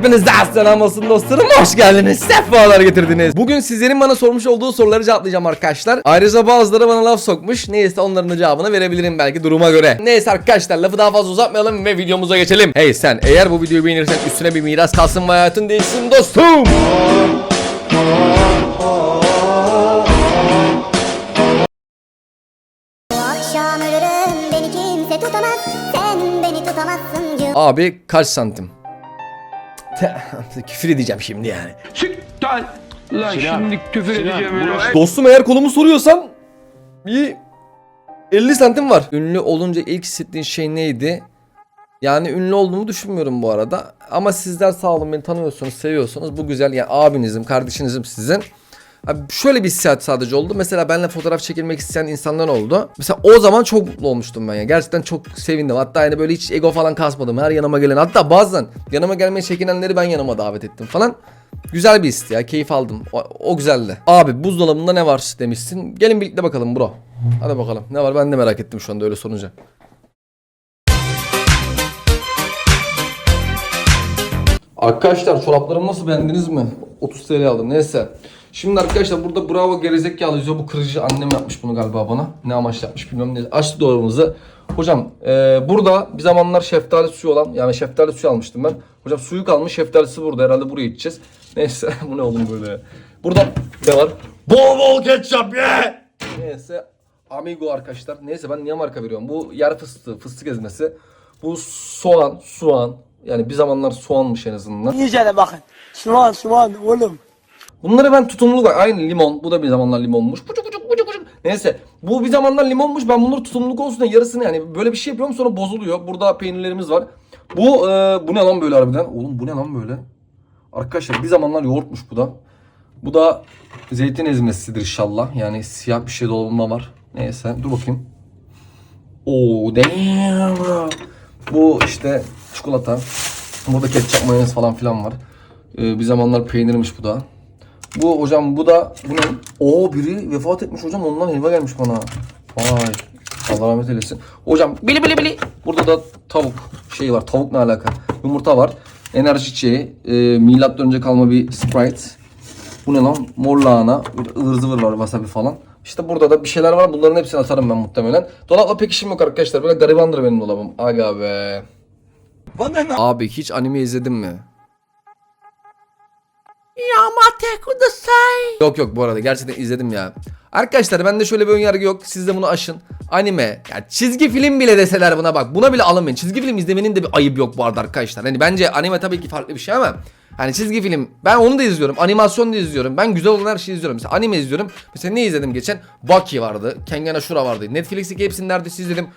Hepinize selam olsun dostlarım. Hoş geldiniz. Sefalar getirdiniz. Bugün sizlerin bana sormuş olduğu soruları cevaplayacağım arkadaşlar. Ayrıca bazıları bana laf sokmuş. Neyse onların da cevabını verebilirim belki duruma göre. Neyse arkadaşlar lafı daha fazla uzatmayalım ve videomuza geçelim. Hey sen eğer bu videoyu beğenirsen üstüne bir miras kalsın ve hayatın değişsin dostum. Abi kaç santim? Küfür edeceğim şimdi yani. Siktir lan şimdi küfür edeceğim öyle. Dostum eğer kolumu soruyorsan bir 50 santim var. Ünlü olunca ilk hissettiğin şey neydi? Yani ünlü olduğumu düşünmüyorum bu arada. Ama sizler sağ olun beni tanıyorsunuz, seviyorsunuz. Bu güzel yani abinizim, kardeşinizim sizin. Abi şöyle bir hissiyat sadece oldu. Mesela benimle fotoğraf çekilmek isteyen insanlar oldu. Mesela o zaman çok mutlu olmuştum ben ya. Gerçekten çok sevindim. Hatta yani böyle hiç ego falan kasmadım. Her yanıma gelen hatta bazen yanıma gelmeye çekinenleri ben yanıma davet ettim falan. Güzel bir histi ya. Keyif aldım. O, o güzeldi. Abi buzdolabında ne var demişsin. Gelin birlikte bakalım bro. Hadi bakalım. Ne var ben de merak ettim şu anda öyle sorunca. Arkadaşlar çoraplarımı nasıl beğendiniz mi? 30 TL aldım neyse. Şimdi arkadaşlar burada bravo gerizekalı yazıyor. Bu kırıcı annem yapmış bunu galiba bana. Ne amaçla yapmış bilmiyorum. Ne. Açtı dolabımızı. Hocam e, burada bir zamanlar şeftali suyu olan yani şeftali suyu almıştım ben. Hocam suyu kalmış şeftalisi burada herhalde buraya içeceğiz. Neyse bu ne oğlum böyle. Burada ne var? Bol bol ketçap ye! Neyse Amigo arkadaşlar. Neyse ben niye marka veriyorum? Bu yer fıstığı, fıstık ezmesi. Bu soğan, soğan. Yani bir zamanlar soğanmış en azından. İyice de bakın. Soğan soğan oğlum. Bunları ben tutumluluk aynı limon. Bu da bir zamanlar limonmuş. Pucuk pucuk pucuk pucuk. Neyse bu bir zamanlar limonmuş. Ben bunları tutumluluk olsun diye yarısını yani böyle bir şey yapıyorum sonra bozuluyor. Burada peynirlerimiz var. Bu e, bu ne lan böyle harbiden? Oğlum bu ne lan böyle? Arkadaşlar bir zamanlar yoğurtmuş bu da. Bu da zeytin ezmesidir inşallah. Yani siyah bir şey dolma var. Neyse dur bakayım. Oo damn. Bu işte çikolata. Burada ketçap mayonez falan filan var. Ee, bir zamanlar peynirmiş bu da. Bu hocam bu da bu ne? Oo biri vefat etmiş hocam ondan helva gelmiş bana. Vay. Allah rahmet eylesin. Hocam bili bili bili. Burada da tavuk şey var. Tavuk ne alaka? Yumurta var. Enerji içeceği. E, milattan önce kalma bir Sprite. Bu ne lan? Mor lahana. Ivır zıvır var wasabi falan. İşte burada da bir şeyler var. Bunların hepsini atarım ben muhtemelen. Dolapla pek işim yok arkadaşlar. Böyle garibandır benim dolabım. Aga be. Abi hiç anime izledin mi? Yok yok bu arada gerçekten izledim ya. Arkadaşlar bende şöyle bir önyargı yok. Siz de bunu aşın. Anime, ya çizgi film bile deseler buna bak. Buna bile alınmayın. Çizgi film izlemenin de bir ayıp yok bu arada arkadaşlar. Hani bence anime tabii ki farklı bir şey ama hani çizgi film ben onu da izliyorum. Animasyon da izliyorum. Ben güzel olan her şeyi izliyorum. Mesela anime izliyorum. Mesela ne izledim geçen? Baki vardı. Kengan Ashura vardı. Netflix'teki hepsini neredeyse izledim.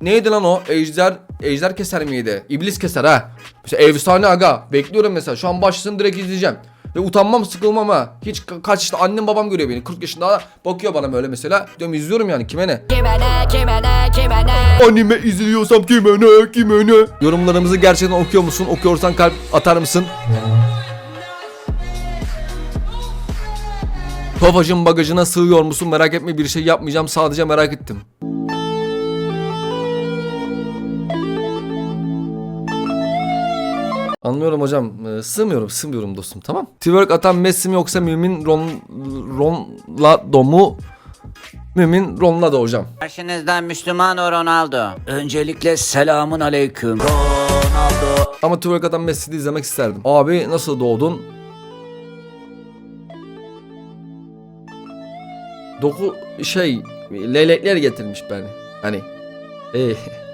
Neydi lan o? Ejder, ejder keser miydi? İblis keser ha. Mesela efsane aga. Bekliyorum mesela. Şu an başlasın direkt izleyeceğim. Ve utanmam sıkılmam ha. Hiç ka- kaç işte annem babam görüyor beni. 40 yaşında bakıyor bana böyle mesela. Diyorum izliyorum yani kime ne? Kime ne, kime ne, kime ne? Anime izliyorsam kime ne kime ne? Yorumlarımızı gerçekten okuyor musun? Okuyorsan kalp atar mısın? Tofacın bagajına sığıyor musun? Merak etme bir şey yapmayacağım. Sadece merak ettim. Anlıyorum hocam. Ee, sığmıyorum, sığmıyorum dostum tamam. Twerk atan Messi mi yoksa Mümin Ron, Ronaldo mu? Mümin Ronaldo hocam. Karşınızda Müslüman o Ronaldo. Öncelikle selamun aleyküm. Ama twerk atan Messi'yi izlemek isterdim. Abi nasıl doğdun? Doku şey leylekler getirmiş beni. Hani e,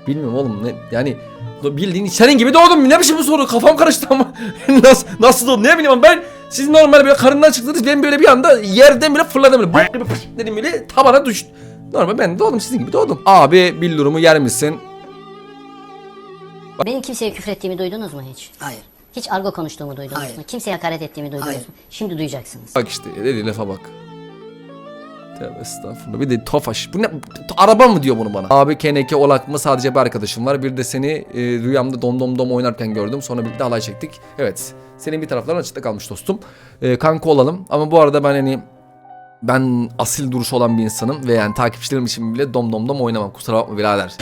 bilmiyorum oğlum ne yani bildiğin senin gibi doğdum ne biçim bu soru kafam karıştı ama nasıl nasıl doğdum ne bileyim ama ben siz normal böyle karından çıktınız ben böyle bir anda yerden bile fırladım böyle bok gibi dedim böyle tabana düştüm. Normal ben de doğdum sizin gibi doğdum. Abi bildurumu yer misin? Benim kimseye küfür ettiğimi duydunuz mu hiç? Hayır. Hiç argo konuştuğumu duydunuz Hayır. mu? Kimseye hakaret ettiğimi duydunuz Hayır. mu? Şimdi duyacaksınız. Bak işte dediği lafa bak. Tövbe estağfurullah. Bir de tofaş. Bu ne? Araba mı diyor bunu bana? Abi keneke olak mı sadece bir arkadaşım var. Bir de seni e, rüyamda dom dom dom oynarken gördüm. Sonra birlikte halay çektik. Evet. Senin bir tarafların açıkta kalmış dostum. E, kanka olalım. Ama bu arada ben hani ben asil duruş olan bir insanım ve yani takipçilerim için bile dom dom dom oynamam. Kusura bakma birader.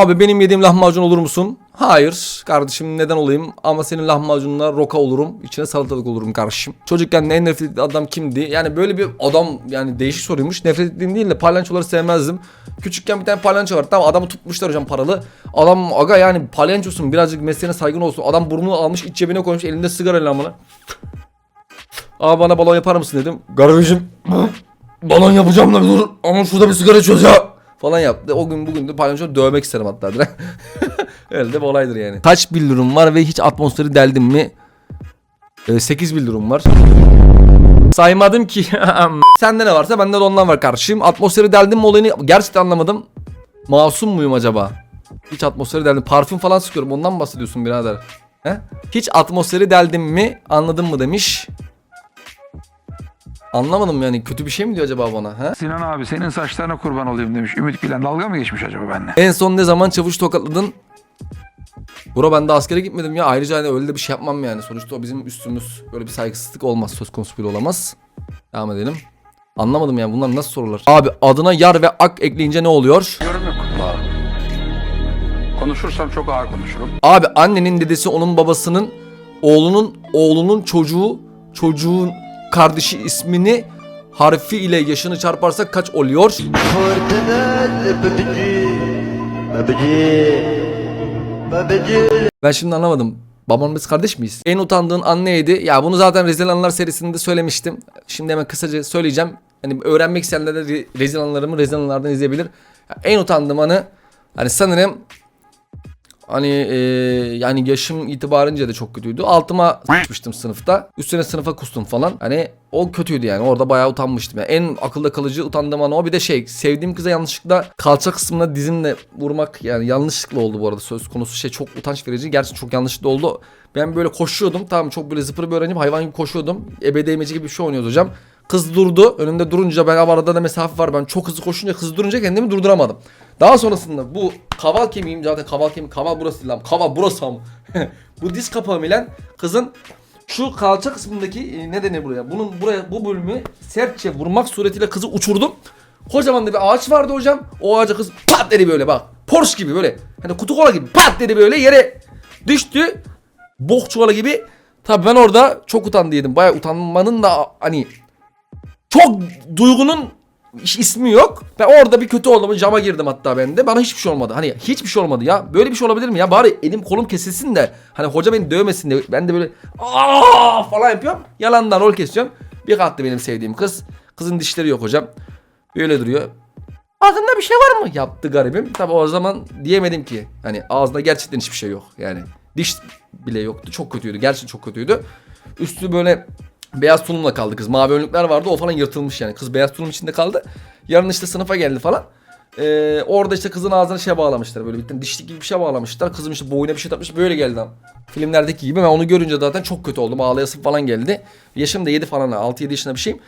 Abi benim yediğim lahmacun olur musun? Hayır kardeşim neden olayım ama senin lahmacununa roka olurum içine salatalık olurum kardeşim. Çocukken en nefret ettiğim adam kimdi? Yani böyle bir adam yani değişik soruymuş. Nefret ettiğim değil de palyançoları sevmezdim. Küçükken bir tane palyanço var tamam adamı tutmuşlar hocam paralı. Adam aga yani palyançosun birazcık mesleğine saygın olsun. Adam burnunu almış iç cebine koymuş elinde sigara lamını. Abi bana balon yapar mısın dedim. Kardeşim balon yapacağım da bir dur ama şurada bir sigara çöz ya falan yaptı. O gün bugün de palyaço dövmek isterim hatta direkt. Öyle de bir olaydır yani. Kaç bildirim var ve hiç atmosferi deldim mi? Ee, 8 bildirim var. Saymadım ki. Sende ne varsa bende de ondan var kardeşim. Atmosferi deldim mi olayını gerçekten anlamadım. Masum muyum acaba? Hiç atmosferi deldim. Parfüm falan sıkıyorum. Ondan mı bahsediyorsun birader? He? Hiç atmosferi deldim mi? Anladın mı demiş. Anlamadım yani kötü bir şey mi diyor acaba bana? He? Sinan abi senin saçlarına kurban olayım demiş. Ümit Gülen dalga mı geçmiş acaba benimle? En son ne zaman çavuş tokatladın? Bura ben de askere gitmedim ya. Ayrıca hani öyle de bir şey yapmam yani. Sonuçta o bizim üstümüz. Böyle bir saygısızlık olmaz. Söz konusu bile olamaz. Devam edelim. Anlamadım yani bunlar nasıl sorular? Abi adına yar ve ak ekleyince ne oluyor? Yorum yok. Konuşursam çok ağır konuşurum. Abi annenin dedesi onun babasının oğlunun oğlunun çocuğu çocuğun kardeşi ismini harfi ile yaşını çarparsak kaç oluyor? Ben şimdi anlamadım. Babam biz kardeş miyiz? En utandığın an neydi? Ya bunu zaten Rezil Anlar serisinde söylemiştim. Şimdi hemen kısaca söyleyeceğim. Hani öğrenmek isteyenler de Re- Rezil Anlarımı Rezil Anlardan izleyebilir. Ya en utandığım anı hani sanırım Hani e, yani yaşım itibarınca da çok kötüydü. Altıma sıçmıştım sınıfta. Üstüne sınıfa kustum falan. Hani o kötüydü yani. Orada bayağı utanmıştım. Yani en akılda kalıcı utandığım an o. Bir de şey sevdiğim kıza yanlışlıkla kalça kısmına dizimle vurmak yani yanlışlıkla oldu bu arada. Söz konusu şey çok utanç verici. Gerçi çok yanlışlıkla oldu. Ben böyle koşuyordum. Tamam çok böyle zıpır bir öğrenciyim. Hayvan gibi koşuyordum. Ebe değmeci gibi bir şey oynuyordu hocam. Kız durdu. Önümde durunca ben arada da mesafe var. Ben çok hızlı koşunca kız durunca kendimi durduramadım. Daha sonrasında bu kaval kemiğim zaten kaval kemiğim kaval burası lan. Kaval burası ama. bu diz kapağım ile kızın şu kalça kısmındaki e, ne denir buraya? Bunun buraya bu bölümü sertçe vurmak suretiyle kızı uçurdum. Kocaman da bir ağaç vardı hocam. O ağaca kız pat dedi böyle bak. Porsche gibi böyle. Hani kutu kola gibi pat dedi böyle yere düştü. Bok çuvalı gibi. Tabii ben orada çok utandıydım. Bayağı utanmanın da hani çok duygunun ismi yok. Ben orada bir kötü oldum. Cama girdim hatta ben de. Bana hiçbir şey olmadı. Hani hiçbir şey olmadı ya. Böyle bir şey olabilir mi ya? Bari elim kolum kesilsin de. Hani hoca beni dövmesin de. Ben de böyle aa falan yapıyorum. Yalandan rol kesiyorum. Bir kalktı benim sevdiğim kız. Kızın dişleri yok hocam. Böyle duruyor. Ağzında bir şey var mı? Yaptı garibim. Tabi o zaman diyemedim ki. Hani ağzında gerçekten hiçbir şey yok. Yani diş bile yoktu. Çok kötüydü. Gerçekten çok kötüydü. Üstü böyle beyaz tulumla kaldı kız. Mavi önlükler vardı. O falan yırtılmış yani. Kız beyaz tulum içinde kaldı. Yarın işte sınıfa geldi falan. Ee, orada işte kızın ağzına şey bağlamışlar. Böyle bir dişlik gibi bir şey bağlamışlar. Kızım işte boyuna bir şey takmış. Böyle geldi. Filmlerdeki gibi. Ben onu görünce zaten çok kötü oldum. Ağlayasım falan geldi. Yaşım da 7 falan. 6-7 yaşında bir şeyim.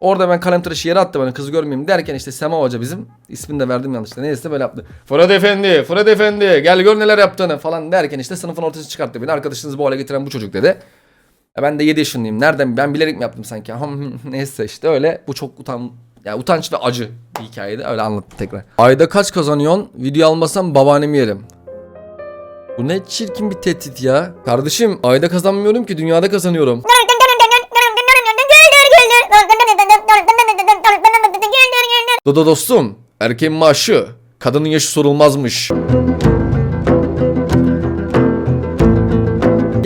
Orada ben kalem tıraşı yere attım hani kızı görmeyeyim derken işte Sema Hoca bizim ismini de verdim yanlışlıkla neyse böyle yaptı. Fırat Efendi, Fırat Efendi gel gör neler yaptığını falan derken işte sınıfın ortasına çıkarttı beni. Arkadaşınızı bu hale getiren bu çocuk dedi. E ben de 7 yaşındayım. Nereden ben bilerek mi yaptım sanki? neyse işte öyle. Bu çok utan yani utanç ve acı bir hikayeydi. Öyle anlattım tekrar. Ayda kaç kazanıyorsun? Video almasam babaannemi yerim. Bu ne çirkin bir tehdit ya. Kardeşim ayda kazanmıyorum ki dünyada kazanıyorum. Dodo dostum, erkeğin maaşı, kadının yaşı sorulmazmış.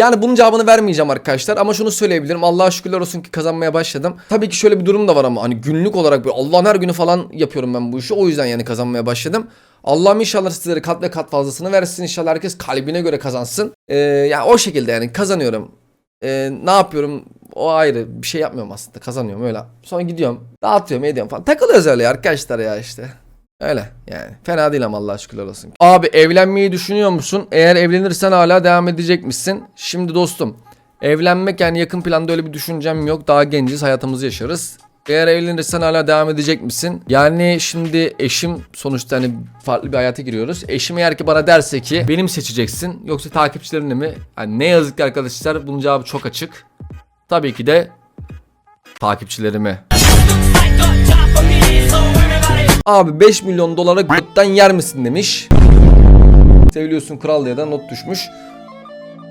Yani bunun cevabını vermeyeceğim arkadaşlar ama şunu söyleyebilirim. Allah'a şükürler olsun ki kazanmaya başladım. Tabii ki şöyle bir durum da var ama hani günlük olarak böyle Allah'ın her günü falan yapıyorum ben bu işi. O yüzden yani kazanmaya başladım. Allah'ım inşallah sizlere kat ve kat fazlasını versin. İnşallah herkes kalbine göre kazansın. Ee, yani o şekilde yani kazanıyorum. Ee, ne yapıyorum? O ayrı. Bir şey yapmıyorum aslında. Kazanıyorum öyle. Sonra gidiyorum. Dağıtıyorum ediyorum falan. Takılıyoruz öyle ya arkadaşlar ya işte. Öyle yani. Fena değil ama Allah'a şükürler olsun. Abi evlenmeyi düşünüyor musun? Eğer evlenirsen hala devam edecek misin? Şimdi dostum. Evlenmek yani yakın planda öyle bir düşüncem yok. Daha genciz hayatımızı yaşarız. Eğer evlenirsen hala devam edecek misin? Yani şimdi eşim sonuçta hani farklı bir hayata giriyoruz. Eşim eğer ki bana derse ki benim seçeceksin yoksa takipçilerini mi? Yani ne yazık ki arkadaşlar bunun cevabı çok açık. Tabii ki de takipçilerimi. Abi 5 milyon dolara götten yer misin demiş. Seviliyorsun kral diye de not düşmüş.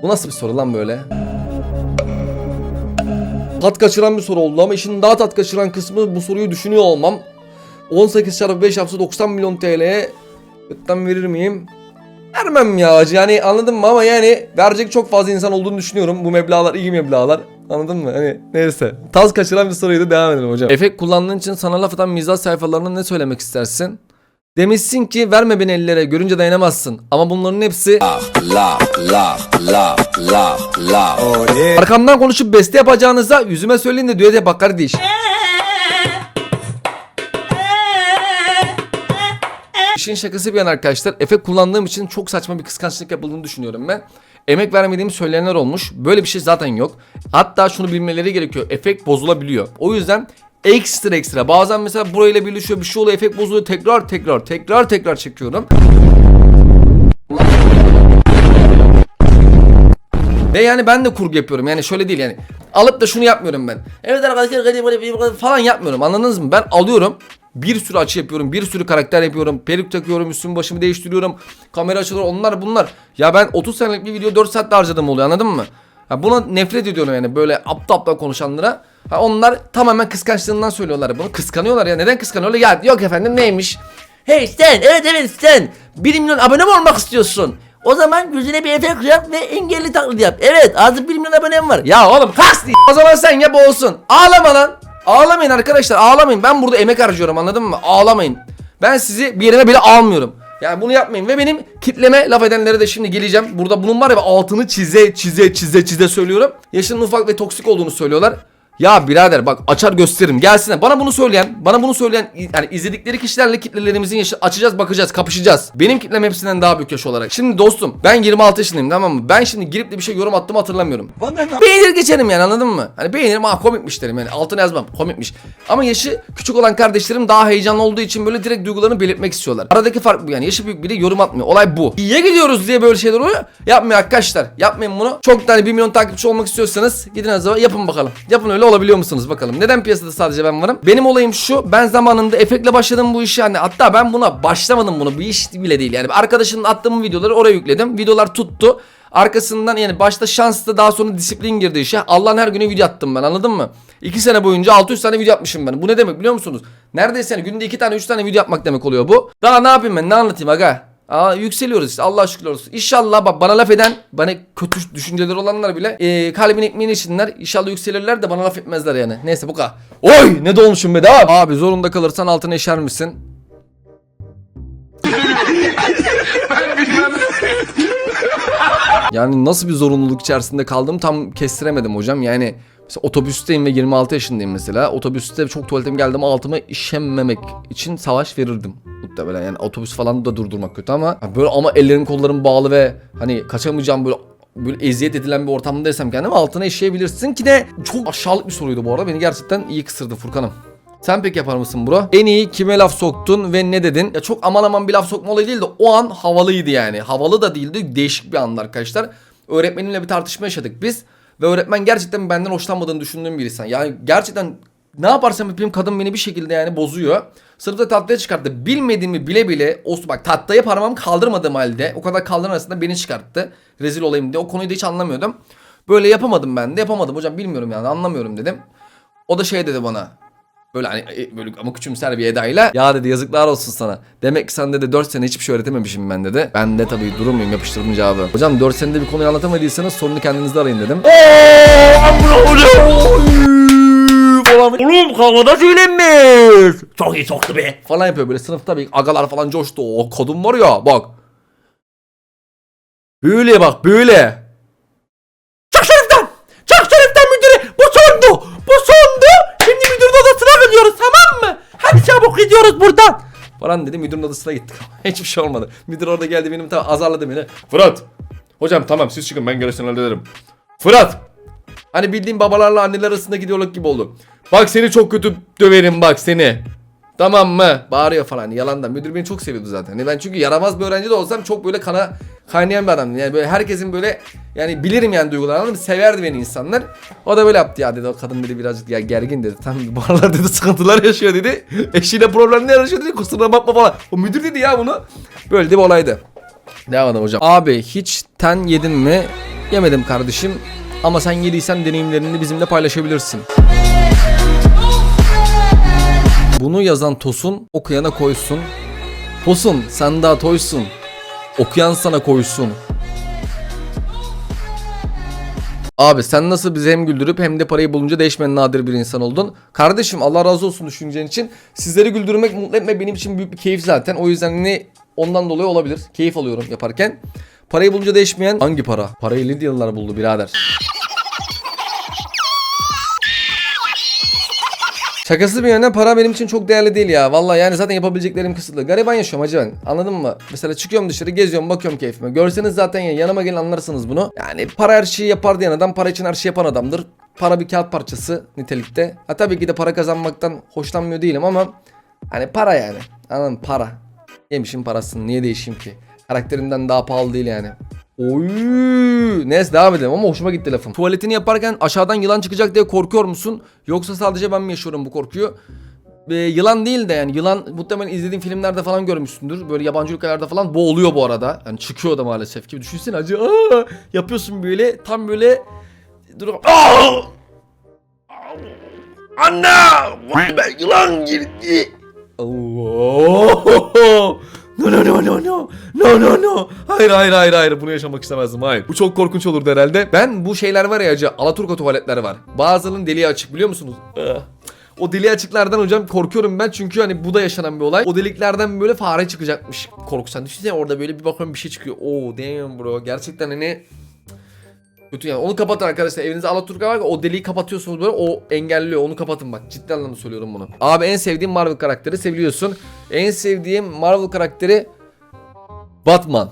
Bu nasıl bir soru lan böyle? Tat kaçıran bir soru oldu ama işin daha tat kaçıran kısmı bu soruyu düşünüyor olmam. 18 çarpı 5 yapsa 90 milyon TL'ye götten verir miyim? Vermem ya yani anladın mı ama yani verecek çok fazla insan olduğunu düşünüyorum. Bu meblağlar iyi meblağlar. Anladın mı? Hani neyse. Taz kaçıran bir soruydu devam edelim hocam. Efekt kullandığın için sana laf atan mizah sayfalarına ne söylemek istersin? Demişsin ki verme beni ellere görünce dayanamazsın. Ama bunların hepsi Arkamdan konuşup beste yapacağınıza yüzüme söyleyin de düet yapak kardeş. İşin şakası bir yana arkadaşlar efekt kullandığım için çok saçma bir kıskançlık yapıldığını düşünüyorum ben. Emek vermediğim söyleyenler olmuş. Böyle bir şey zaten yok. Hatta şunu bilmeleri gerekiyor. Efekt bozulabiliyor. O yüzden ekstra ekstra. Bazen mesela burayla birleşiyor bir şey oluyor efekt bozuluyor. Tekrar tekrar tekrar tekrar çekiyorum. Ve yani ben de kurgu yapıyorum. Yani şöyle değil yani. Alıp da şunu yapmıyorum ben. Evet arkadaşlar falan yapmıyorum. Anladınız mı? Ben alıyorum. Bir sürü açı yapıyorum. Bir sürü karakter yapıyorum. Peruk takıyorum. Üstümü başımı değiştiriyorum. Kamera açıları onlar bunlar. Ya ben 30 senelik bir video 4 saatte harcadım oluyor anladın mı? Ha buna nefret ediyorum yani böyle aptal aptal konuşanlara. Ha onlar tamamen kıskançlığından söylüyorlar bunu. Kıskanıyorlar ya. Neden kıskanıyorlar? Ya yok efendim neymiş? Hey sen evet evet sen 1 milyon abone mi olmak istiyorsun? O zaman yüzüne bir efekt yap ve engelli taklidi yap. Evet artık 1 milyon abonem var. Ya oğlum kas değil. O zaman sen yap olsun. Ağlama lan. Ağlamayın arkadaşlar ağlamayın. Ben burada emek harcıyorum anladın mı? Ağlamayın. Ben sizi bir yerime bile almıyorum. Yani bunu yapmayın ve benim kitleme laf edenlere de şimdi geleceğim. Burada bunun var ya altını çize çize çize çize söylüyorum. Yaşının ufak ve toksik olduğunu söylüyorlar. Ya birader bak açar gösteririm gelsinler. Bana bunu söyleyen, bana bunu söyleyen yani izledikleri kişilerle kitlelerimizin yaşı açacağız, bakacağız, kapışacağız. Benim kitlem hepsinden daha büyük yaş olarak. Şimdi dostum ben 26 yaşındayım tamam mı? Ben şimdi girip de bir şey yorum attım hatırlamıyorum. Beğenir geçerim yani anladın mı? Hani beğenirim ah komikmiş derim yani altına yazmam komikmiş. Ama yaşı küçük olan kardeşlerim daha heyecanlı olduğu için böyle direkt duygularını belirtmek istiyorlar. Aradaki fark bu yani yaşı büyük biri yorum atmıyor. Olay bu. İyiye gidiyoruz diye böyle şeyler oluyor. Yapmayın arkadaşlar. Yapmayın bunu. Çok tane 1 milyon takipçi olmak istiyorsanız gidin acaba yapın bakalım. Yapın öyle olabiliyor musunuz bakalım. Neden piyasada sadece ben varım? Benim olayım şu. Ben zamanında efektle başladım bu işe. Hani hatta ben buna başlamadım bunu. Bu iş bile değil. Yani arkadaşımın attığım videoları oraya yükledim. Videolar tuttu. Arkasından yani başta şanslı daha sonra disiplin girdi işe. Allah'ın her günü video attım ben anladın mı? 2 sene boyunca 600 tane video atmışım ben. Bu ne demek biliyor musunuz? Neredeyse yani günde 2 tane 3 tane video yapmak demek oluyor bu. Daha ne yapayım ben ne anlatayım aga? Aa, yükseliyoruz işte Allah şükür olsun. İnşallah bak bana laf eden bana kötü düşünceleri olanlar bile e, kalbin ekmeğini içinler. İnşallah yükselirler de bana laf etmezler yani. Neyse bu kadar. Oy ne dolmuşum be abi. Abi zorunda kalırsan altına işer misin? Yani nasıl bir zorunluluk içerisinde kaldım tam kestiremedim hocam. Yani mesela otobüsteyim ve 26 yaşındayım mesela. Otobüste çok tuvaletim geldim altıma işememek için savaş verirdim muhtemelen. Yani otobüs falan da durdurmak kötü ama böyle ama ellerim kollarım bağlı ve hani kaçamayacağım böyle böyle eziyet edilen bir ortamdaysam kendimi altına işeyebilirsin ki de çok aşağılık bir soruydu bu arada. Beni gerçekten iyi kısırdı Furkan'ım. Sen pek yapar mısın bro? En iyi kime laf soktun ve ne dedin? Ya çok aman aman bir laf sokma olayı değil de o an havalıydı yani. Havalı da değildi değişik bir andı arkadaşlar. Öğretmenimle bir tartışma yaşadık biz. Ve öğretmen gerçekten benden hoşlanmadığını düşündüğüm bir insan. Yani gerçekten ne yaparsam yapayım kadın beni bir şekilde yani bozuyor. Sınıfta tatlıya çıkarttı. Bilmediğimi bile bile o bak tahtaya parmağımı kaldırmadığım halde o kadar kaldırma arasında beni çıkarttı. Rezil olayım diye. O konuyu da hiç anlamıyordum. Böyle yapamadım ben de yapamadım hocam bilmiyorum yani anlamıyorum dedim. O da şey dedi bana. Böyle hani e, böyle ama küçümser bir edayla ya dedi yazıklar olsun sana. Demek ki sen dedi 4 sene hiçbir şey öğretememişim ben dedi. Ben de tabii durumuyum yapıştırdım cevabı. Hocam 4 senede bir konuyu anlatamadıysanız sorunu kendinizde arayın dedim. Oğlum havada söylenmez. Çok iyi soktu be. Falan yapıyor böyle sınıfta bir agalar falan coştu. O kodum var ya bak. Böyle bak böyle. Çık şeriften. Çık şeriften müdürü. Bu sondu. Bu sondu. Şimdi müdürün odasına gidiyoruz tamam mı? Hadi çabuk gidiyoruz buradan. Falan dedi müdürün odasına gittik. Hiçbir şey olmadı. Müdür orada geldi benim tam azarladı beni. Fırat. Hocam tamam siz çıkın ben gerisini hallederim. Fırat. Hani bildiğim babalarla anneler arasındaki diyalog gibi oldu. Bak seni çok kötü döverim bak seni. Tamam mı? Bağırıyor falan yalandan. Müdür beni çok seviyordu zaten. Ben çünkü yaramaz bir öğrenci de olsam çok böyle kana kaynayan bir adamdım. Yani böyle herkesin böyle yani bilirim yani duygularını? Severdi beni insanlar. O da böyle yaptı ya dedi o kadın dedi birazcık ya gergin dedi. Tam bu aralar dedi sıkıntılar yaşıyor dedi. Eşiyle problemler yaşıyor dedi kusura bakma falan. O müdür dedi ya bunu. Böyle de bir olaydı. Devam edelim hocam. Abi hiç ten yedin mi? Yemedim kardeşim. Ama sen yediysen deneyimlerini bizimle paylaşabilirsin. Bunu yazan Tosun okuyana koysun. Tosun sen daha toysun. Okuyan sana koysun. Abi sen nasıl bizi hem güldürüp hem de parayı bulunca değişmeyen nadir bir insan oldun. Kardeşim Allah razı olsun düşüncen için. Sizleri güldürmek, mutlu etmek benim için büyük bir keyif zaten. O yüzden ne ondan dolayı olabilir. Keyif alıyorum yaparken. Parayı bulunca değişmeyen hangi para? Parayı Lidyalılar buldu birader. Şakası bir yana para benim için çok değerli değil ya. Vallahi yani zaten yapabileceklerim kısıtlı. Gariban yaşıyorum hacı. Anladın mı? Mesela çıkıyorum dışarı geziyorum bakıyorum keyfime. Görseniz zaten ya yanıma gelin anlarsınız bunu. Yani para her şeyi yapar diyen adam para için her şeyi yapan adamdır. Para bir kağıt parçası nitelikte. Ha tabii ki de para kazanmaktan hoşlanmıyor değilim ama hani para yani. Anladın mı? Para. Yemişim parasını niye değişeyim ki? Karakterimden daha pahalı değil yani. Oy! Neyse devam edelim ama hoşuma gitti lafım. Tuvaletini yaparken aşağıdan yılan çıkacak diye korkuyor musun? Yoksa sadece ben mi yaşıyorum bu korkuyu? Ee, yılan değil de yani yılan muhtemelen izlediğin filmlerde falan görmüşsündür. Böyle yabancı ülkelerde falan boğuluyor bu arada. Yani çıkıyor da maalesef ki. Düşünsene acı. Aa! Yapıyorsun böyle tam böyle dur. Aa! Anne! Vay be yılan girdi. Oo! No no no no no. No no no. Hayır hayır hayır hayır bunu yaşamak istemezdim hayır. Bu çok korkunç olurdu herhalde. Ben bu şeyler var ya acı Alaturka tuvaletler var. Bazılarının deliği açık biliyor musunuz? O deliği açıklardan hocam korkuyorum ben çünkü hani bu da yaşanan bir olay. O deliklerden böyle fare çıkacakmış korkusan. Düşünsene orada böyle bir bakıyorum bir şey çıkıyor. Oo damn bro. Gerçekten hani Kötü yani. Onu kapatın arkadaşlar. Evinizde Alaturka var o deliği kapatıyorsunuz böyle o engelliyor. Onu kapatın bak. Ciddi anlamda söylüyorum bunu. Abi en sevdiğim Marvel karakteri seviyorsun. En sevdiğim Marvel karakteri Batman.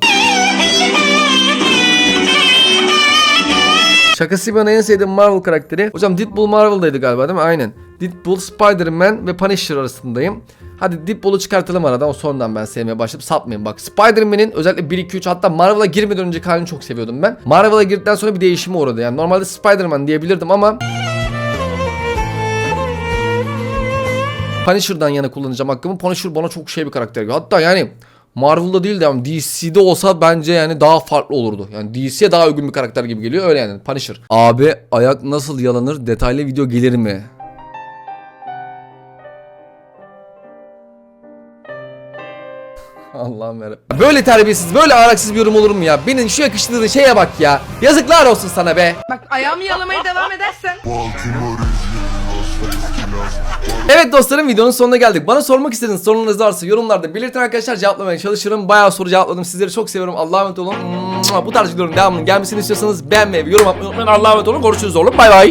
Şakası bana en sevdiğim Marvel karakteri. Hocam Deadpool Marvel'daydı galiba değil mi? Aynen. Deadpool, Spider-Man ve Punisher arasındayım. Hadi Deadpool'u çıkartalım aradan. O sonradan ben sevmeye başladım. Sapmayın bak. Spider-Man'in özellikle 1 2 3 hatta Marvel'a girmeden önceki halini çok seviyordum ben. Marvel'a girdikten sonra bir değişimi uğradı. Yani normalde Spider-Man diyebilirdim ama Punisher'dan yana kullanacağım hakkımı. Punisher bana çok şey bir karakter gibi. Hatta yani Marvel'da değil de ama DC'de olsa bence yani daha farklı olurdu. Yani DC'ye daha uygun bir karakter gibi geliyor öyle yani Punisher. Abi ayak nasıl yalanır detaylı video gelir mi? Allah'ım yarabbim. Böyle terbiyesiz, böyle ahlaksız bir yorum olur mu ya? Benim şu yakıştırdığın şeye bak ya. Yazıklar olsun sana be. Bak ayağımı yalamaya devam edersen Evet dostlarım videonun sonuna geldik. Bana sormak istediğiniz sorularınız varsa yorumlarda belirtin arkadaşlar cevaplamaya çalışırım. Bayağı soru cevapladım. Sizleri çok seviyorum. Allah'a emanet olun. Bu tarz videoların devamının gelmesini istiyorsanız beğenmeyi ve yorum atmayı unutmayın. Allah'a emanet olun. Görüşürüz oğlum. Bay bay.